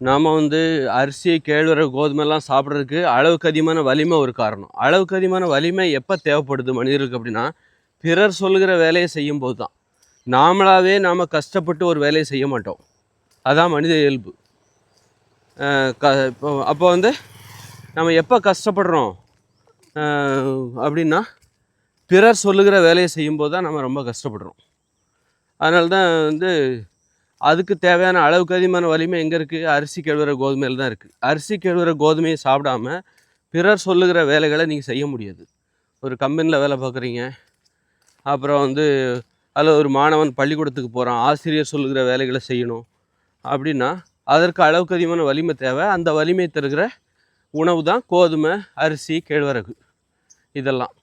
நாம் வந்து அரிசி கேழ்வரகு கோதுமைலாம் சாப்பிட்றதுக்கு அளவுக்கு அதிகமான வலிமை ஒரு காரணம். அளவுக்கு அதிகமான வலிமை எப்போ தேவைப்படுது மனிதருக்கு அப்படின்னா பிறர் சொல்லுகிற வேலையை செய்யும்போது தான் நாமளாகவே நாம் கஷ்டப்பட்டு ஒரு வேலையை செய்ய மாட்டோம். அதான் மனித இயல்பு. க இப்போ அப்போ வந்து நம்ம எப்போ கஷ்டப்படுறோம்? அப்படின்னா பிறர் சொல்லுகிற வேலையை செய்யும்போது தான் நம்ம ரொம்ப கஷ்டப்படுறோம். அதனால தான் வந்து அதுக்கு தேவையான அளவுக்கு அதிகமான வலிமை எங்கே இருக்குது அரிசி கேழ்வர கோதுமையில் தான் இருக்குது அரிசி கேழ்வர கோதுமையை சாப்பிடாம பிறர் சொல்லுகிற வேலைகளை நீங்கள் செய்ய முடியாது. ஒரு கம்பெனியில் வேலை பார்க்குறீங்க. அப்புறம் வந்து அதில் ஒரு மாணவன் பள்ளிக்கூடத்துக்கு போகிறான் ஆசிரியர் சொல்லுகிற வேலைகளை செய்யணும். அப்படின்னா அதற்கு அளவுக்கு அதிகமான வலிமை தேவை. அந்த வலிமை தருகிற உணவு தான் கோதுமை அரிசி கேழ்வரகு. இதெல்லாம்.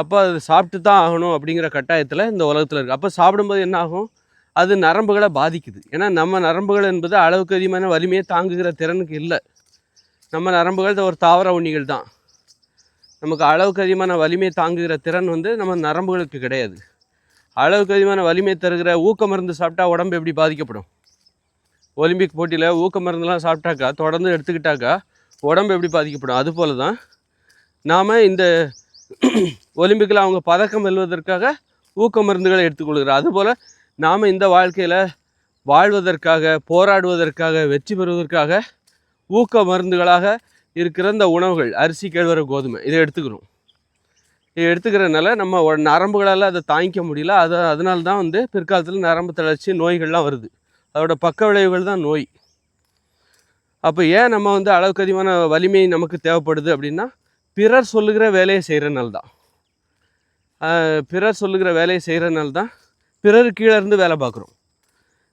அப்போ அது சாப்பிட்டு தான் ஆகணும் அப்படிங்கிற கட்டாயத்தில் இந்த உலகத்தில் இருக்குது அப்போ சாப்பிடும்போது என்ன ஆகும்? அது நரம்புகளை பாதிக்குது. ஏன்னா நம்ம நரம்புகள் என்பது அளவுக்கு அதிகமான வலிமையை தாங்குகிற திறனுக்கு இல்லை. நம்ம நரம்புகள் ஒரு தாவர உண்ணிகள் தான். நமக்கு அளவுக்கு அதிகமான வலிமையை தாங்குகிற திறன் வந்து நம்ம நரம்புகளுக்கு கிடையாது. அளவுக்கு அதிகமான வலிமை தருகிற ஊக்க மருந்து சாப்பிட்டா உடம்பு எப்படி பாதிக்கப்படும்? ஒலிம்பிக் போட்டியில் ஊக்க மருந்துலாம் சாப்பிட்டாக்கா தொடர்ந்து எடுத்துக்கிட்டாக்கா உடம்பு எப்படி பாதிக்கப்படும்? அதுபோல தான் நாம் இந்த ஒலிம்பிக்கில் அவங்க பதக்கம் வெல்வதற்காக ஊக்க மருந்துகளை எடுத்துக்கொள்கிறோம். அதுபோல் நாம் இந்த வாழ்க்கையில் வாழ்வதற்காக போராடுவதற்காக வெற்றி பெறுவதற்காக ஊக்க மருந்துகளாக இருக்கிற இந்த உணவுகள் அரிசி கேழ்வர கோதுமை இதை எடுத்துக்கிறோம். இதை எடுத்துக்கிறதுனால நம்ம நரம்புகளால் அதை தாங்கிக்க முடியல. அது அதனால தான் வந்து பிற்காலத்தில் நரம்பு தளர்ச்சி நோய்கள்லாம் வருது. அதோட பக்க விளைவுகள் தான் நோய். அப்போ ஏன் நம்ம வந்து அளவுக்கு அதிகமான வலிமை நமக்கு தேவைப்படுது அப்படின்னா பிறர் சொல்லுகிற வேலையை செய்கிறனால தான். பிறர் சொல்லுகிற வேலையை செய்கிறனால தான் பிறர் கீழே இருந்து வேலை பார்க்குறோம்.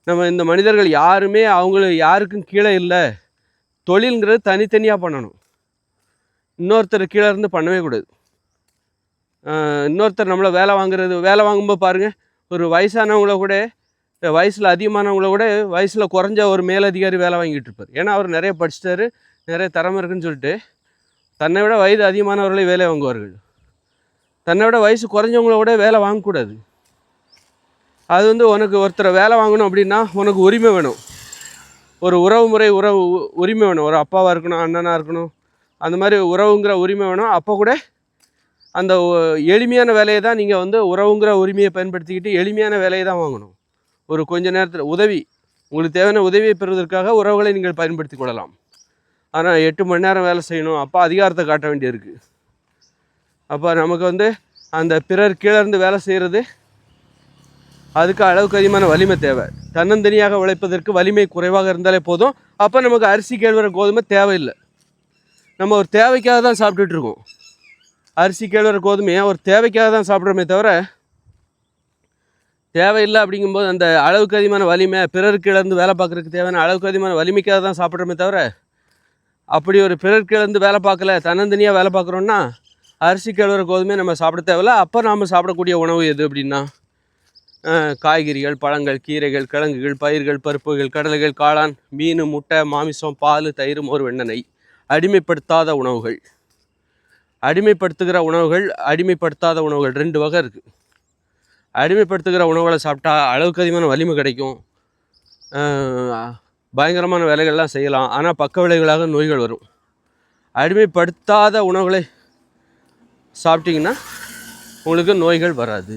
நம்ம இந்த மனிதர்கள் யாருமே அவங்கள யாருக்கும் கீழே இல்லை. தொழில்ங்கிறது தனித்தனியாக பண்ணணும். இன்னொருத்தர் கீழே இருந்து பண்ணவே கூடாது. இன்னொருத்தர் நம்மளை வேலை வாங்குறது வேலை வாங்கும்போது பாருங்கள் ஒரு வயசானவங்கள கூட வயசில் அதிகமானவங்கள கூட வயசில் குறைஞ்ச ஒரு மேலதிகாரி வேலை வாங்கிட்டு இருப்பார். ஏன்னா அவர் நிறைய படிச்சிட்டாரு நிறைய திறமை இருக்குன்னு சொல்லிட்டு தன்னை விட வயது அதிகமானவர்களே வேலை வாங்குவார்கள். தன்னை விட வயசு குறைஞ்சவங்கள கூட வேலை வாங்கக்கூடாது. அது வந்து உனக்கு ஒருத்தரை வேலை வாங்கணும் அப்படின்னா உனக்கு உரிமை வேணும். ஒரு உறவு முறை உறவு உரிமை வேணும். ஒரு அப்பாவாக இருக்கணும் அண்ணனாக இருக்கணும். அந்த மாதிரி உறவுங்கிற உரிமை வேணும். அப்போ கூட அந்த எளிமையான வேலையை தான் நீங்கள் வந்து உறவுங்கிற உரிமையை பயன்படுத்திக்கிட்டு எளிமையான வேலையை தான் வாங்கணும். ஒரு கொஞ்ச நேரத்தில் உதவி உங்களுக்கு தேவையான உதவியை பெறுவதற்காக உறவுகளை நீங்கள் பயன்படுத்தி கொள்ளலாம். ஆனால் எட்டு மணி நேரம் வேலை செய்யணும். அப்போ அதிகாரத்தை காட்ட வேண்டியிருக்கு. அப்போ நமக்கு வந்து அந்த பிறர் கீழே இருந்து வேலை செய்கிறது அதுக்கு அளவுக்கு அதிகமான வலிமை தேவை. தன்னந்தனியாக உழைப்பதற்கு வலிமை குறைவாக இருந்தாலே போதும். அப்போ நமக்கு அரிசி கேழ்வர கோதுமை தேவையில்லை. நம்ம ஒரு தேவைக்காக தான் சாப்பிட்டுட்டு இருக்கோம். அரிசி கேழ்வர கோதுமையை ஒரு தேவைக்காக தான் சாப்பிட்றோமே தவிர தேவையில்லை அப்படிங்கும்போது அந்த அளவுக்கு அதிகமான வலிமை பிறருக்கு இழந்து வேலை பார்க்குறதுக்கு தேவையான அளவுக்கு அதிகமான வலிமைக்காக தான் சாப்பிட்றோமே தவிர அப்படி ஒரு பிறருக்கு இழந்து வேலை பார்க்கல தன்னந்தனியாக வேலை பார்க்குறோன்னா அரிசி கிழவர கோதுமையை நம்ம சாப்பிட தேவையில்ல. அப்போ நாம் சாப்பிடக்கூடிய உணவு எது அப்படின்னா காய்கறிகள் பழங்கள் கீரைகள் கிழங்குகள் பயிர்கள் பருப்புகள் கடலைகள் காளான் மீன் முட்டை மாமிசம் பால் தயிர் மோர் வெண்ணெய். அடிமைப்படுத்தாத உணவுகள். அடிமைப்படுத்துகிற உணவுகள் அடிமைப்படுத்தாத உணவுகள். ரெண்டு வகை இருக்குது அடிமைப்படுத்துகிற உணவுகளை சாப்பிட்டா அளவுக்கு அதிகமான வலிமை கிடைக்கும். பயங்கரமான வேலைகள்லாம் செய்யலாம். ஆனால் பக்க விளைவுகளாக நோய்கள் வரும். அடிமைப்படுத்தாத உணவுகளை சாப்பிட்டீங்கன்னா உங்களுக்கு நோய்கள் வராது.